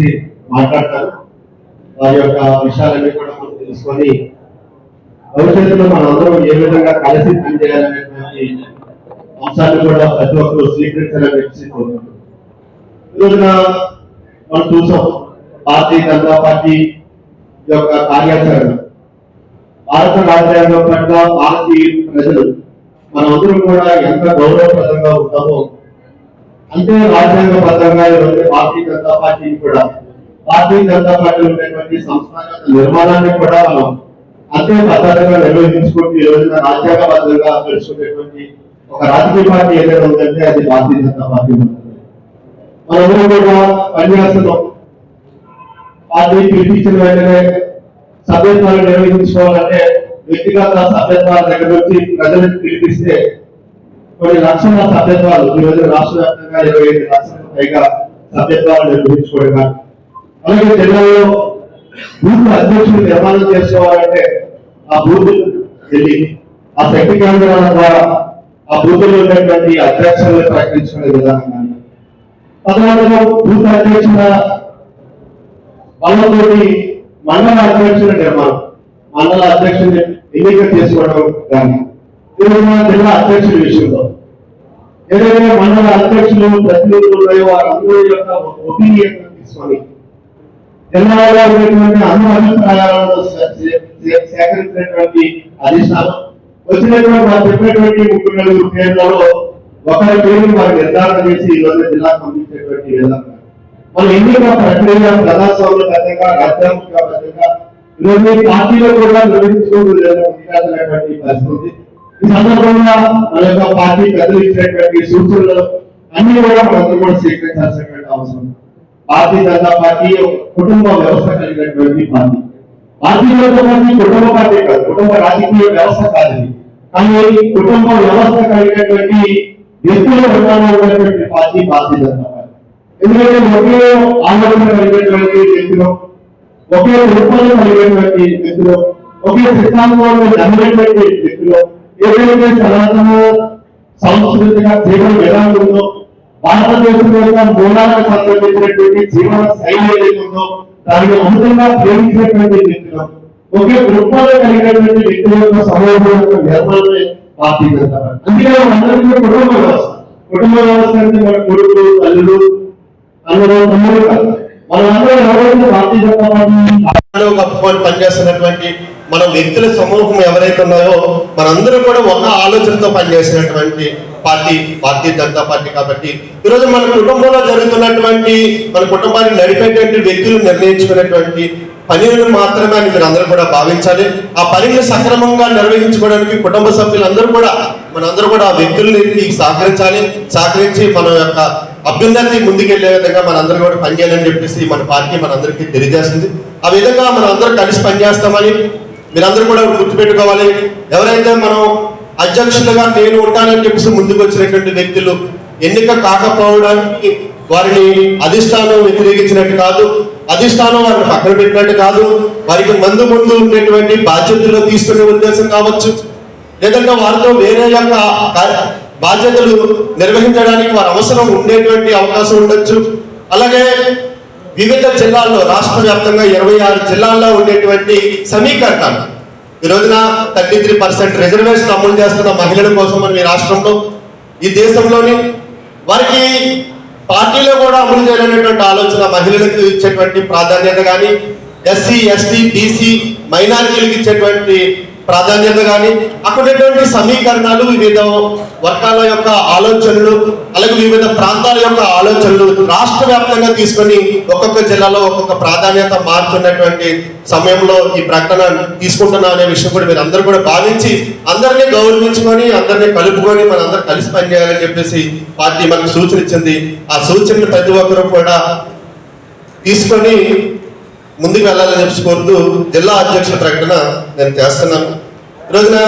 గురించి మాట్లాడతారు. వారి యొక్క విషయాలన్నీ కూడా మనం తెలుసుకొని భవిష్యత్తులో మనందరం అందరం ఏ విధంగా కలిసి పనిచేయాలనేటువంటి అంశాన్ని కూడా ప్రతి ఒక్కరు స్వీకరించాలని చెప్పి కోరుకుంటున్నాం. మనం చూసాం భారతీయ జనతా పార్టీ యొక్క కార్యాచరణ. భారత రాజ్యాంగం పట్ల భారతీయ ప్రజలు మనందరం కూడా ఎంత గౌరవప్రదంగా ఉంటామో అంతే రాజ్యాంగబద్ధంగా ఈరోజు భారతీయ జనతా పార్టీని కూడా భారతీయ జనతా పార్టీ ఉండేటువంటి సంస్థాగత నిర్మాణాన్ని కూడా మనం అంతే పద్ధతిగా నిర్వహించుకుంటూ ఈ రోజున రాజ్యాంగబద్ధంగా తెలుసుకునేటువంటి ఒక రాజకీయ పార్టీ ఏదైనా ఉందంటే అది భారతీయ జనతా పార్టీ మాత్రమే. కూడా పనిచేస్తున్నాం. పార్టీ పిలిపించిన వెంటనే సభ్యత్వాలు నిర్వహించుకోవాలంటే వ్యక్తిగత సభ్యత్వాల దగ్గర నుంచి ప్రజలకు పిలిపిస్తే కొన్ని లక్షల సభ్యత్వాలు ఈ రోజు రాష్ట్ర వ్యాప్తంగా ఇరవై ఐదు లక్షలకు పైగా సభ్యత్వాలు నిర్వహించుకోవడం అలాగే జిల్లాలో బూత్ అధ్యక్షులు నిర్మాణం చేసుకోవాలంటే ఆ బూత్ వెళ్ళి ఆ శక్తి కేంద్రాల ద్వారా ఆ బూతుల్లో ఉన్నటువంటి అధ్యక్షులను ప్రకటించుకునే విధానం కానీ తర్వాత బూత్ అధ్యక్షుల వాళ్ళతోటి మండల అధ్యక్షుల నిర్మాణం మండల అధ్యక్షుని ఎన్నిక చేసుకోవడం కానీ ఈరోజు జిల్లా అధ్యక్షుల విషయంలో ఏదైతే మండల అధ్యక్షులు ప్రతినిధులు ఉన్నాయో వారందరి యొక్క ఒపీనియన్ తీసుకొని జిల్లాలో ఉన్నటువంటి అన్ని అభిప్రాయాలను సేకరించినటువంటి అధిష్టానం వచ్చినటువంటి వారు చెప్పినటువంటి ముప్పై నలుగురు పేర్లలో ఒకరి పేరు వారు నిర్ధారణ చేసి ఈరోజు జిల్లాకు పంపించేటువంటి విధానం మన ఎన్నిక ప్రక్రియ ప్రజాస్వామ్య పద్ధతిగా రాజ్యాంగ రాజ్యాంగబద్ధంగా ఈరోజు పార్టీలో కూడా నిర్వహించుకోవాలనేటువంటి పరిస్థితి. ఈ సందర్భంగా మన యొక్క పార్టీ పెద్దలు ఇచ్చినటువంటి సూచనలు అన్ని కూడా మనందరూ కూడా స్వీకరించాల్సినటువంటి అవసరం. భారతీయ జనతా పార్టీ ఒక కుటుంబ వ్యవస్థ కలిగినటువంటి పార్టీ. భారతీయ జనతా పార్టీ కుటుంబ పార్టీ కాదు కుటుంబ రాజకీయ వ్యవస్థ కాదు ఇది. కానీ కుటుంబ వ్యవస్థ కలిగినటువంటి వ్యక్తులు ఉన్నటువంటి పార్టీ భారతీయ జనతా పార్టీ. ఎందుకంటే ఒకే ఆలోచన కలిగినటువంటి వ్యక్తులు ఒకే రూపంలో కలిగినటువంటి వ్యక్తులు ఒకే సిద్ధాంతంలో నమ్మినటువంటి వ్యక్తులు ఏదైతే సనాతన సాంస్కృతిక జీవన విధానం ఉందో భారతదేశం యొక్క మూలాలకు సంబంధించినటువంటి జీవన శైలి ఏదైతే ఉందో దానికి అమితంగా ప్రేమించినటువంటి వ్యక్తులు. ఒకే దృక్పథం కలిగినటువంటి వ్యక్తుల యొక్క సమూహం యొక్క నిర్మాణమే భారతీయ జనతా పార్టీ అందుకే మనందరికీ కుటుంబ వ్యవస్థ. కుటుంబ వ్యవస్థ అంటే మన కొడుకు తల్లులు అందరూ తమ్ముడు కాదు మనందరం ఎవరైతే భారతీయ జనతా పార్టీ లో కప్పుకొని పనిచేస్తున్నటువంటి మన వ్యక్తుల సమూహం ఎవరైతే ఉన్నాయో మనందరూ కూడా ఒక ఆలోచనతో పనిచేసినటువంటి పార్టీ భారతీయ జనతా పార్టీ కాబట్టి ఈరోజు మన కుటుంబంలో జరుగుతున్నటువంటి మన కుటుంబాన్ని నడిపేటువంటి వ్యక్తులు నిర్ణయించుకునేటువంటి పనులను మాత్రమే అని మీరు అందరూ కూడా భావించాలి. ఆ పనిని సక్రమంగా నిర్వహించుకోవడానికి కుటుంబ సభ్యులందరూ కూడా మనందరూ కూడా ఆ వ్యక్తులకి సహకరించాలి. సహకరించి మన యొక్క అభ్యున్నతి ముందుకెళ్ళే విధంగా మనందరూ కూడా పనిచేయాలని చెప్పేసి మన పార్టీ మనందరికీ తెలియజేస్తుంది. ఆ విధంగా మనం అందరూ కలిసి పనిచేస్తామని మీరందరూ కూడా గుర్తుపెట్టుకోవాలి ఎవరైతే మనం అధ్యక్షులుగా నేను ఉంటానని చెప్పేసి ముందుకు వచ్చినటువంటి వ్యక్తులు ఎన్నిక కాకపోవడానికి వారిని అధిష్టానం వ్యతిరేకించినట్టు కాదు అధిష్టానం వారిని పక్కన పెట్టినట్టు కాదు వారికి మందు ముందు ఉండేటువంటి బాధ్యతలు తీసుకునే ఉద్దేశం కావచ్చు. లేదంటే వారితో వేరే యొక్క బాధ్యతలు నిర్వహించడానికి వారి అవసరం ఉండేటువంటి అవకాశం ఉండొచ్చు. అలాగే వివిధ జిల్లాల్లో రాష్ట్ర వ్యాప్తంగా ఇరవై ఆరు జిల్లాల్లో ఉండేటువంటి సమీకరణాలు. ఈ రోజున థర్టీ త్రీ పర్సెంట్ రిజర్వేషన్ అమలు చేస్తున్న మహిళల కోసం మనం ఈ రాష్ట్రంలో ఈ దేశంలోని వారికి పార్టీలో కూడా అమలు చేయాలనేటువంటి ఆలోచన మహిళలకు ఇచ్చేటువంటి ప్రాధాన్యత కానీ ఎస్సీ ఎస్టీ బీసీ మైనారిటీలకు ఇచ్చేటువంటి ప్రాధాన్యత కానీ అక్కడ సమీకరణాలు వివిధ వర్గాల యొక్క ఆలోచనలు అలాగే వివిధ ప్రాంతాల యొక్క ఆలోచనలు రాష్ట్ర వ్యాప్తంగా తీసుకొని ఒక్కొక్క జిల్లాలో ఒక్కొక్క ప్రాధాన్యత మారుతున్నటువంటి సమయంలో ఈ ప్రకటన తీసుకుంటున్నా అనే విషయం కూడా మీరు అందరూ కూడా భావించి అందరినీ గౌరవించుకొని అందరినీ కలుపుకొని మన అందరూ కలిసి పనిచేయాలని చెప్పేసి పార్టీ మనకు సూచన ఇచ్చింది. ఆ సూచనలు ప్రతి ఒక్కరూ కూడా తీసుకొని ముందుకు వెళ్ళాలని చెప్పి కోరుతూ జిల్లా అధ్యక్షుల ప్రకటన నేను చేస్తున్నాను. రోజున